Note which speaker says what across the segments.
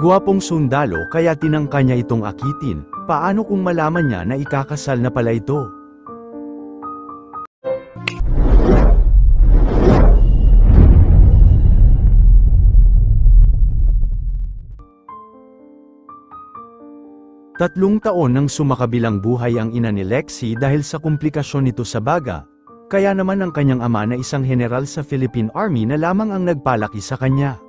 Speaker 1: Guwapong sundalo kaya tinangka niya itong akitin, paano kung malaman niya na ikakasal na pala ito? Tatlong taon nang sumakabilang buhay ang ina ni Lexi dahil sa komplikasyon nito sa baga, kaya naman ang kanyang ama na isang general sa Philippine Army na lamang ang nagpalaki sa kanya.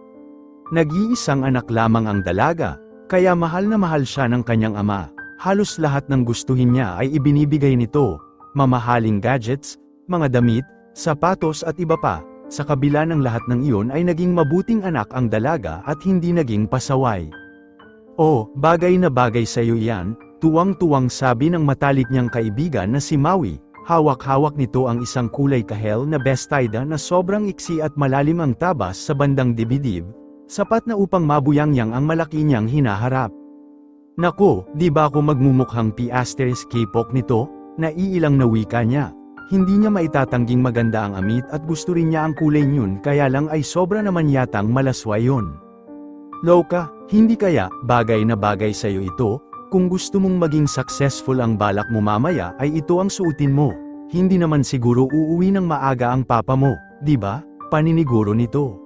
Speaker 1: Nag-iisang anak lamang ang dalaga, kaya mahal na mahal siya ng kanyang ama. Halos lahat ng gustuhin niya ay ibinibigay nito, mamahaling gadgets, mga damit, sapatos at iba pa. Sa kabila ng lahat ng iyon ay naging mabuting anak ang dalaga at hindi naging pasaway. Oh, bagay na bagay sa iyo yan, tuwang-tuwang sabi ng matalik niyang kaibigan na si Maui, hawak-hawak nito ang isang kulay kahel na bestida na sobrang iksi at malalim ang tabas sa bandang dibidib, sapat na upang mabuyangyang ang malaki niyang hinaharap. Naku, di ba ako magmumukhang P-asterisk K-pop nito? Naiilang na wika niya. Hindi niya maitatangging maganda ang amit at gusto rin niya ang kulay niyon kaya lang ay sobra naman yatang malaswa yon. Loka, hindi kaya, bagay na bagay sa'yo ito, kung gusto mong maging successful ang balak mo mamaya ay ito ang suotin mo. Hindi naman siguro uuwi ng maaga ang papa mo, di ba? Paniniguro nito.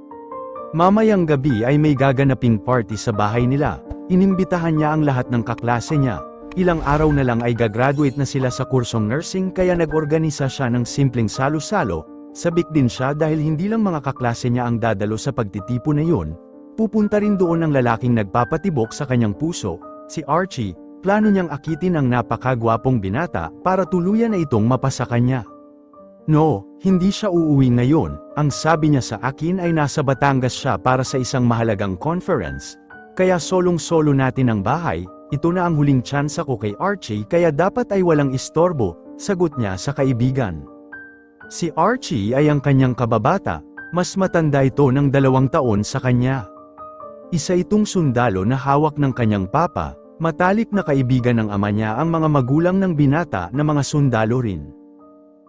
Speaker 1: Mamayang gabi ay may gaganaping party sa bahay nila. Inimbitahan niya ang lahat ng kaklase niya. Ilang araw na lang ay gagraduate na sila sa kursong nursing kaya nag-organisa siya ng simpleng salo-salo. Sabik din siya dahil hindi lang mga kaklase niya ang dadalo sa pagtitipo na yun, Pupunta rin doon ang lalaking nagpapatibok sa kanyang puso, si Archie, plano niyang akitin ang napakagwapong binata para tuluyan na itong mapasa kanya. No, hindi siya uuwi ngayon, ang sabi niya sa akin ay nasa Batangas siya para sa isang mahalagang conference. Kaya solong-solo natin ang bahay, ito na ang huling tsansa ko kay Archie kaya dapat ay walang istorbo, sagot niya sa kaibigan. Si Archie ay ang kanyang kababata, mas matanda ito ng dalawang taon sa kanya. Isa itong sundalo na hawak ng kanyang papa, matalik na kaibigan ng ama niya ang mga magulang ng binata na mga sundalo rin.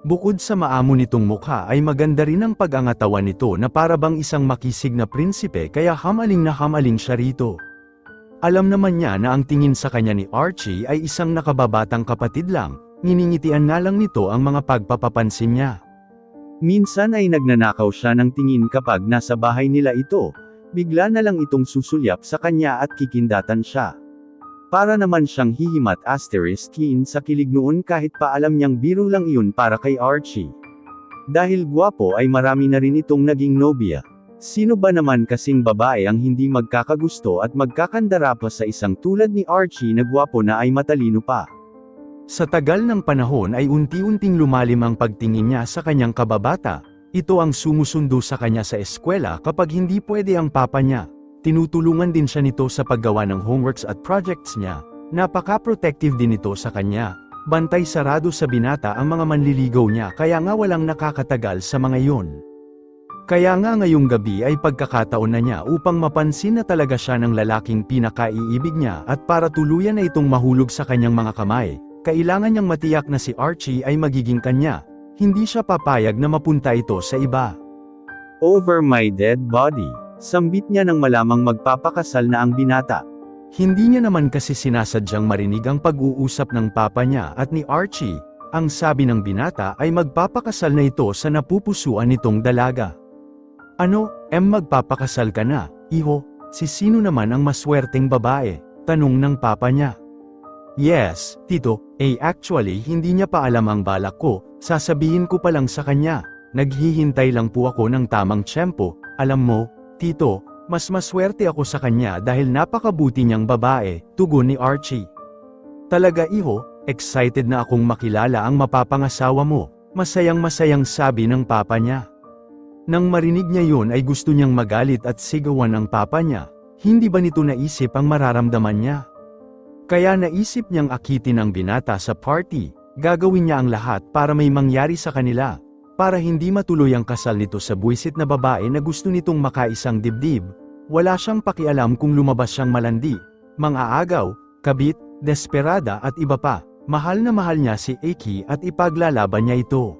Speaker 1: Bukod sa maamo nitong mukha ay maganda rin ang pag-angatawan nito na para bang isang makisig na prinsipe kaya hamaling na hamaling siya rito. Alam naman niya na ang tingin sa kanya ni Archie ay isang nakababatang kapatid lang, nginingitian nga lang nito ang mga pagpapapansin niya. Minsan ay nagnanakaw siya ng tingin kapag nasa bahay nila ito, Bigla na lang itong susulyap sa kanya at kikindatan siya. Para naman siyang hihimat asterisk kin sa kilig noon kahit pa alam niyang biro lang iyon para kay Archie. Dahil guwapo ay marami na rin itong naging nobya. Sino ba naman kasing babae ang hindi magkakagusto at magkakandara pa sa isang tulad ni Archie na guwapo na ay matalino pa? Sa tagal ng panahon ay unti-unting lumalim ang pagtingin niya sa kanyang kababata, ito ang sumusundo sa kanya sa eskwela kapag hindi pwede ang papa niya. Tinutulungan din siya nito sa paggawa ng homeworks at projects niya. Napaka-protective din ito sa kanya. Bantay sarado sa binata ang mga manliligaw niya kaya nga walang nakakatagal sa mga iyon. Kaya nga ngayong gabi ay pagkakataon na niya upang mapansin na talaga siya ng lalaking pinakaiibig niya at para tuluyan na itong mahulog sa kanyang mga kamay, kailangan niyang matiyak na si Archie ay magiging kanya, hindi siya papayag na mapunta ito sa iba. Over my dead body. Sambit niya nang malamang magpapakasal na ang binata. Hindi niya naman kasi sinasadyang marinig ang pag-uusap ng papa niya at ni Archie. Ang sabi ng binata ay magpapakasal na ito sa napupusuan nitong dalaga. Ano, em magpapakasal ka na, iho, si sino naman ang maswerteng babae? Tanong ng papa niya. Yes, tito, eh actually hindi niya pa alam ang balak ko, sasabihin ko pa lang sa kanya. Naghihintay lang po ako ng tamang tiyempo, alam mo, tito, mas maswerte ako sa kanya dahil napakabuti niyang babae, tugon ni Archie. Talaga iho, excited na akong makilala ang mapapangasawa mo, masayang masayang sabi ng papa niya. Nang marinig niya yon ay gusto niyang magalit at sigawan ang papa niya, hindi ba nito naisip ang mararamdaman niya? Kaya naisip niyang akitin ang binata sa party, gagawin niya ang lahat para may mangyari sa kanila, para hindi matuloy ang kasal nito sa buwisit na babae na gusto nitong makaisang dibdib, wala siyang pakialam kung lumabas siyang malandi, mga agaw, kabit, desperada at iba pa, mahal na mahal niya si Aki at ipaglalaban niya ito.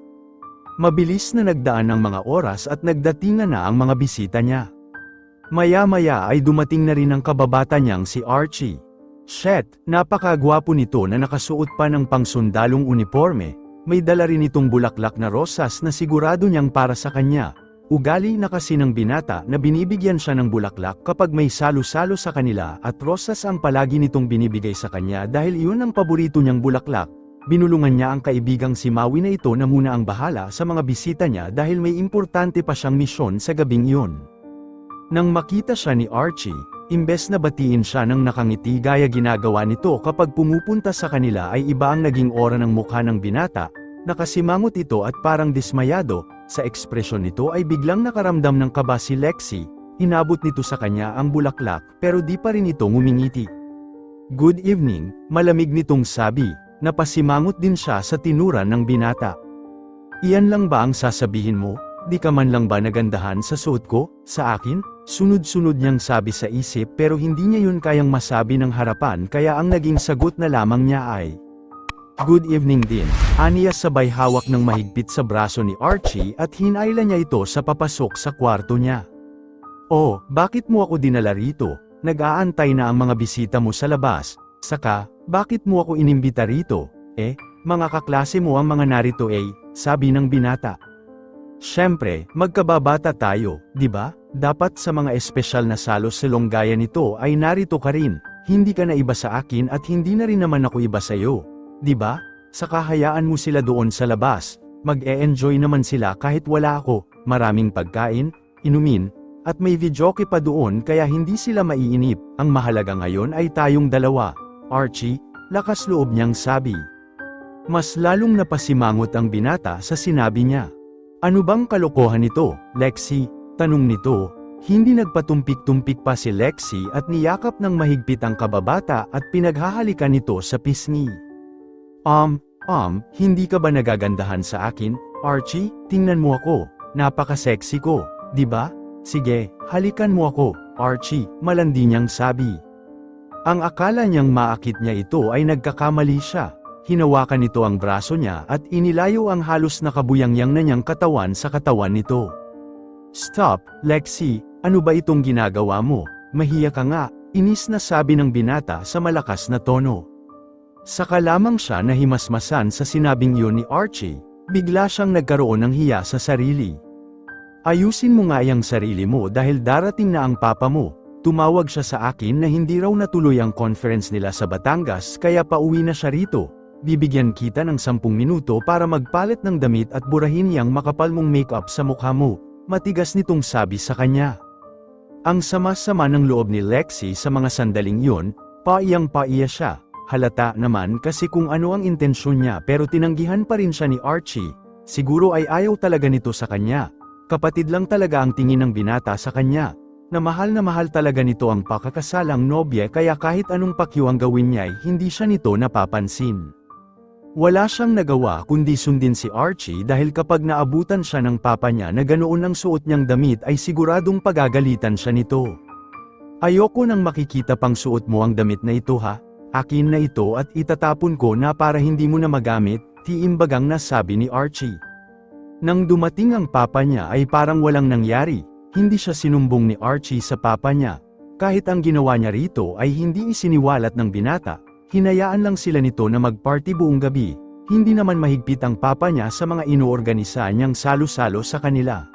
Speaker 1: Mabilis na nagdaan ang mga oras at nagdatingan na ang mga bisita niya. Maya-maya ay dumating na rin ang kababata niyang si Archie. Shet, napakagwapo nito na nakasuot pa ng pangsundalong uniforme, may dala rin itong bulaklak na rosas na sigurado niyang para sa kanya. Ugali na kasi ng binata na binibigyan siya ng bulaklak kapag may salo-salo sa kanila at rosas ang palagi nitong binibigay sa kanya dahil iyon ang paborito niyang bulaklak. Binulungan niya ang kaibigang si Maui na ito na muna ang bahala sa mga bisita niya dahil may importante pa siyang misyon sa gabing iyon. Nang makita siya ni Archie, imbes na batiin siya ng nakangiti gaya ginagawa nito kapag pumupunta sa kanila ay iba ang naging ora ng mukha ng binata, nakasimangot ito at parang dismayado, sa ekspresyon nito ay biglang nakaramdam ng kaba si Lexi, inabot nito sa kanya ang bulaklak pero di pa rin ito ngumingiti. Good evening, malamig nitong sabi, napasimangot din siya sa tinuran ng binata. Iyan lang ba ang sasabihin mo? Di ka man lang ba nagandahan sa suot ko, sa akin? Sunod-sunod niyang sabi sa isip pero hindi niya yun kayang masabi ng harapan kaya ang naging sagot na lamang niya ay, Good evening din. Aniya sabay hawak ng mahigpit sa braso ni Archie at hinayla niya ito sa papasok sa kwarto niya. Oh, bakit mo ako dinala rito? Nag-aantay na ang mga bisita mo sa labas. Saka, bakit mo ako inimbita rito? Eh, mga kaklase mo ang mga narito eh, sabi ng binata. Siyempre, magkababata tayo, di ba? Dapat sa mga espesyal na salos silong gaya nito ay narito ka rin, hindi ka na iba sa akin at hindi na rin naman ako iba sa iyo. Di ba? Sa kahayaan mo sila doon sa labas, mag-e-enjoy naman sila kahit wala ako, maraming pagkain, inumin, at may videoke pa doon kaya hindi sila maiinip, ang mahalaga ngayon ay tayong dalawa. Archie, lakas loob niyang sabi. Mas lalong napasimangot ang binata sa sinabi niya. Ano bang kalokohan nito, Lexi? Tanong nito, hindi nagpatumpik-tumpik pa si Lexi at niyakap ng mahigpit ang kababata at pinaghahalikan nito sa pisngi. Um, um, hindi ka ba nagagandahan sa akin, Archie? Tingnan mo ako, napaka-sexy ko, di ba? Sige, halikan mo ako, Archie, malandi niyang sabi. Ang akala niyang maakit niya ito ay nagkakamali siya. Hinawakan nito ang braso niya at inilayo ang halos nakabuyangyang na niyang katawan sa katawan nito. Stop, Lexi, ano ba itong ginagawa mo? Mahiya ka nga, inis na sabi ng binata sa malakas na tono. Saka lamang siya nahimasmasan sa sinabing yun ni Archie, bigla siyang nagkaroon ng hiya sa sarili. Ayusin mo nga yung sarili mo dahil darating na ang papa mo. Tumawag siya sa akin na hindi raw natuloy ang conference nila sa Batangas kaya pauwi na siya rito. Bibigyan kita ng 10 minuto para magpalit ng damit at burahin yang makapal mong makeup sa mukha mo. Matigas nitong sabi sa kanya. Ang sama-sama ng loob ni Lexi sa mga sandaling yun, paiyang paiya siya. Halata naman kasi kung ano ang intensyon niya pero tinanggihan pa rin siya ni Archie. Siguro ay ayaw talaga nito sa kanya. Kapatid lang talaga ang tingin ng binata sa kanya. Na mahal na mahal talaga nito ang pakakasalang nobye kaya kahit anong pakyo ang gawin niya ay hindi siya nito napapansin. Wala siyang nagawa kundi sundin si Archie dahil kapag naabutan siya ng papa niya na ganoon ang suot niyang damit ay siguradong pagagalitan siya nito. Ayoko nang makikita pang suot mo ang damit na ito ha, Akin na ito at itatapon ko na para hindi mo na magamit, tiimbagang nasabi ni Archie. Nang dumating ang papa niya ay parang walang nangyari, hindi siya sinumbong ni Archie sa papa niya. Kahit ang ginawa niya rito ay hindi isiniwalat ng binata, hinayaan lang sila nito na magparty buong gabi, hindi naman mahigpit ang papa niya sa mga inuorganisa niyang salo-salo sa kanila.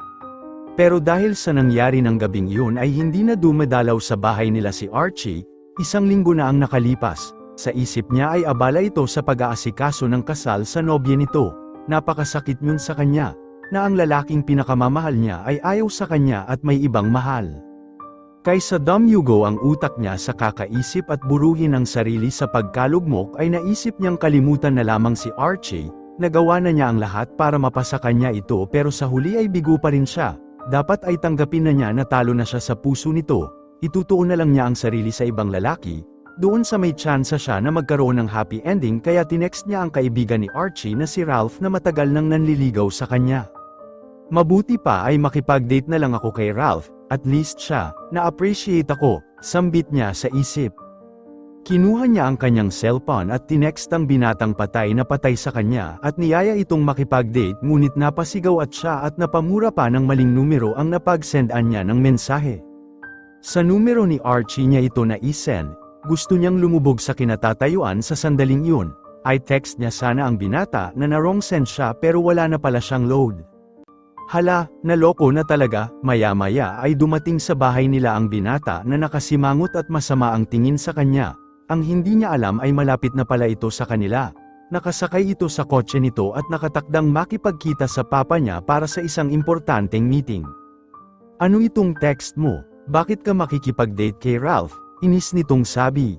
Speaker 1: Pero dahil sa nangyari ng gabing yun ay hindi na dumadalaw sa bahay nila si Archie, Isang linggo na ang nakalipas, sa isip niya ay abala ito sa pag-aasikaso ng kasal sa nobye nito, napakasakit yun sa kanya, na ang lalaking pinakamamahal niya ay ayaw sa kanya at may ibang mahal. Kaysa damyugo ang utak niya sa kakaisip at buruhin ang sarili sa pagkalugmok ay naisip niyang kalimutan na lamang si Archie, nagawa na niya ang lahat para mapasa kanya ito pero sa huli ay bigo pa rin siya, dapat ay tanggapin na niya na talo na siya sa puso nito, itutuon na lang niya ang sarili sa ibang lalaki, doon sa may tsansa siya na magkaroon ng happy ending kaya tinext niya ang kaibigan ni Archie na si Ralph na matagal nang nanliligaw sa kanya. Mabuti pa ay makipag-date na lang ako kay Ralph, at least siya, na-appreciate ako, sambit niya sa isip. Kinuha niya ang kanyang cellphone at tinext ang binatang patay na patay sa kanya at niyaya itong makipag-date ngunit napasigaw at siya at napamura pa ng maling numero ang napag-sendan niya ng mensahe. Sa numero ni Archie niya ito na isend, gusto niyang lumubog sa kinatatayuan sa sandaling yun, ay text niya sana ang binata na na-wrong send siya pero wala na pala siyang load. Hala, naloko na talaga, maya-maya ay dumating sa bahay nila ang binata na nakasimangot at masama ang tingin sa kanya. Ang hindi niya alam ay malapit na pala ito sa kanila. Nakasakay ito sa kotse nito at nakatakdang makipagkita sa papa niya para sa isang importanteng meeting. Ano itong text mo? Bakit ka makikipag-date kay Ralph? Inis nitong sabi.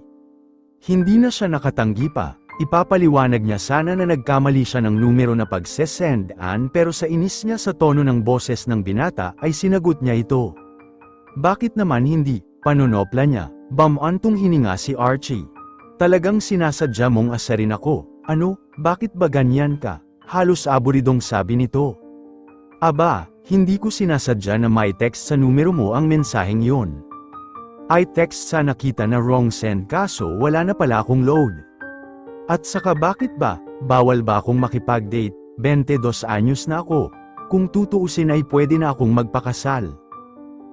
Speaker 1: Hindi na siya nakatanggi pa. Ipapaliwanag niya sana na nagkamali siya ng numero na pagsesendan pero sa inis niya sa tono ng boses ng binata ay sinagot niya ito. Bakit naman hindi? Panonopla niya. Bamantong hininga si Archie. Talagang sinasadya mong asarin ako. Ano, bakit ba ganyan ka? Halos aburidong sabi nito. Aba, hindi ko sinasadya na may text sa numero mo ang mensaheng yon. I text sa nakita na wrong send kaso wala na pala akong load. At saka bakit ba, bawal ba akong makipag-date, 22 anyos na ako, kung tutuusin ay pwede na akong magpakasal.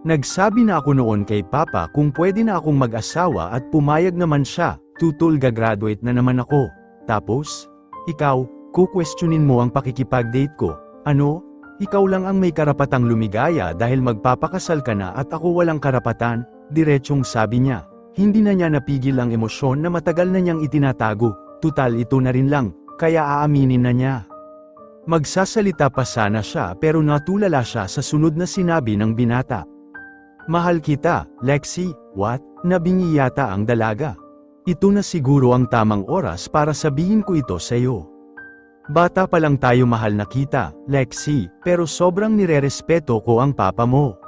Speaker 1: Nagsabi na ako noon kay Papa kung pwede na akong mag-asawa at pumayag naman siya, tutul gagraduate na naman ako. Tapos, ikaw, kukwestiyonin mo ang pakikipag-date ko, ano? Ikaw lang ang may karapatang lumigaya dahil magpapakasal ka na at ako walang karapatan, diretsyong sabi niya. Hindi na niya napigil ang emosyon na matagal na niyang itinatago, tutal ito na rin lang, kaya aaminin na niya. Magsasalita pa sana siya pero natulala siya sa sunod na sinabi ng binata. Mahal kita, Lexi, what? Nabingi yata ang dalaga. Ito na siguro ang tamang oras para sabihin ko ito sa iyo. Bata pa lang tayo mahal na kita, Lexi, pero sobrang nirerespeto ko ang papa mo.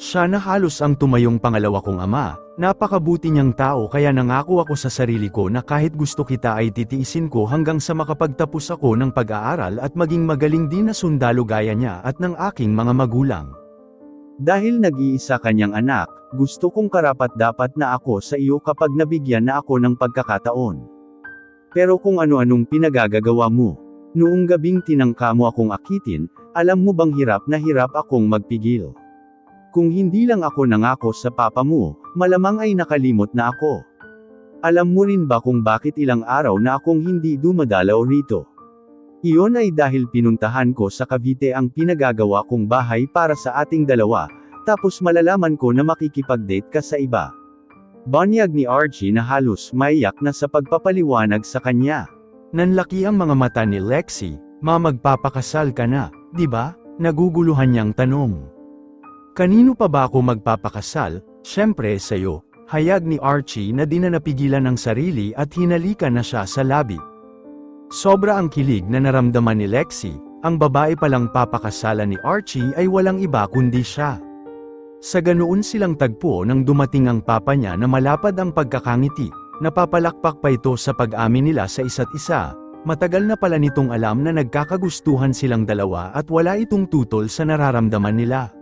Speaker 1: Siya na halos ang tumayong pangalawa kong ama, napakabuti niyang tao kaya nangako ako sa sarili ko na kahit gusto kita ay titiisin ko hanggang sa makapagtapos ako ng pag-aaral at maging magaling din na sundalo gaya niya at ng aking mga magulang. Dahil nag-iisa kanyang anak, gusto kong karapat-dapat na ako sa iyo kapag nabigyan na ako ng pagkakataon. Pero kung ano-anong pinagagagawa mo, noong gabing tinangka mo akong akitin, alam mo bang hirap na hirap akong magpigil. Kung hindi lang ako nangako sa papa mo, malamang ay nakalimot na ako. Alam mo rin ba kung bakit ilang araw na akong hindi dumadalaw rito? Iyon ay dahil pinuntahan ko sa Cavite ang pinagagawa kong bahay para sa ating dalawa, tapos malalaman ko na makikipag-date ka sa iba. Banyag ni Archie na halos maiyak na sa pagpapaliwanag sa kanya. Nanlaki ang mga mata ni Lexi, ma magpapakasal ka na, di ba? Naguguluhan niyang tanong. Kanino pa ba ako magpapakasal? Siyempre sa'yo, hayag ni Archie na di na napigilan ng sarili at hinalikan na siya sa labi. Sobra ang kilig na naramdaman ni Lexi, ang babae palang papakasalan ni Archie ay walang iba kundi siya. Sa ganoon silang tagpo nang dumating ang papa niya na malapad ang pagkakangiti, napapalakpak pa ito sa pag-amin nila sa isa't isa, matagal na pala nitong alam na nagkakagustuhan silang dalawa at wala itong tutol sa nararamdaman nila.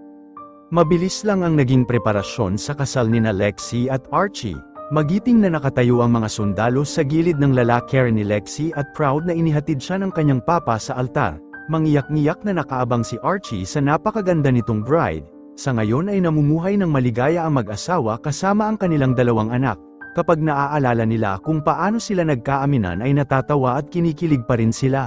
Speaker 1: Mabilis lang ang naging preparasyon sa kasal ni na Lexi at Archie, Magiting na nakatayo ang mga sundalo sa gilid ng lalaki ni Lexi at proud na inihatid siya ng kanyang papa sa altar. Mangiyak-ngiyak na nakaabang si Archie sa napakaganda nitong bride. Sa ngayon ay namumuhay ng maligaya ang mag-asawa kasama ang kanilang dalawang anak. Kapag naaalala nila kung paano sila nagkaaminan ay natatawa at kinikilig pa rin sila.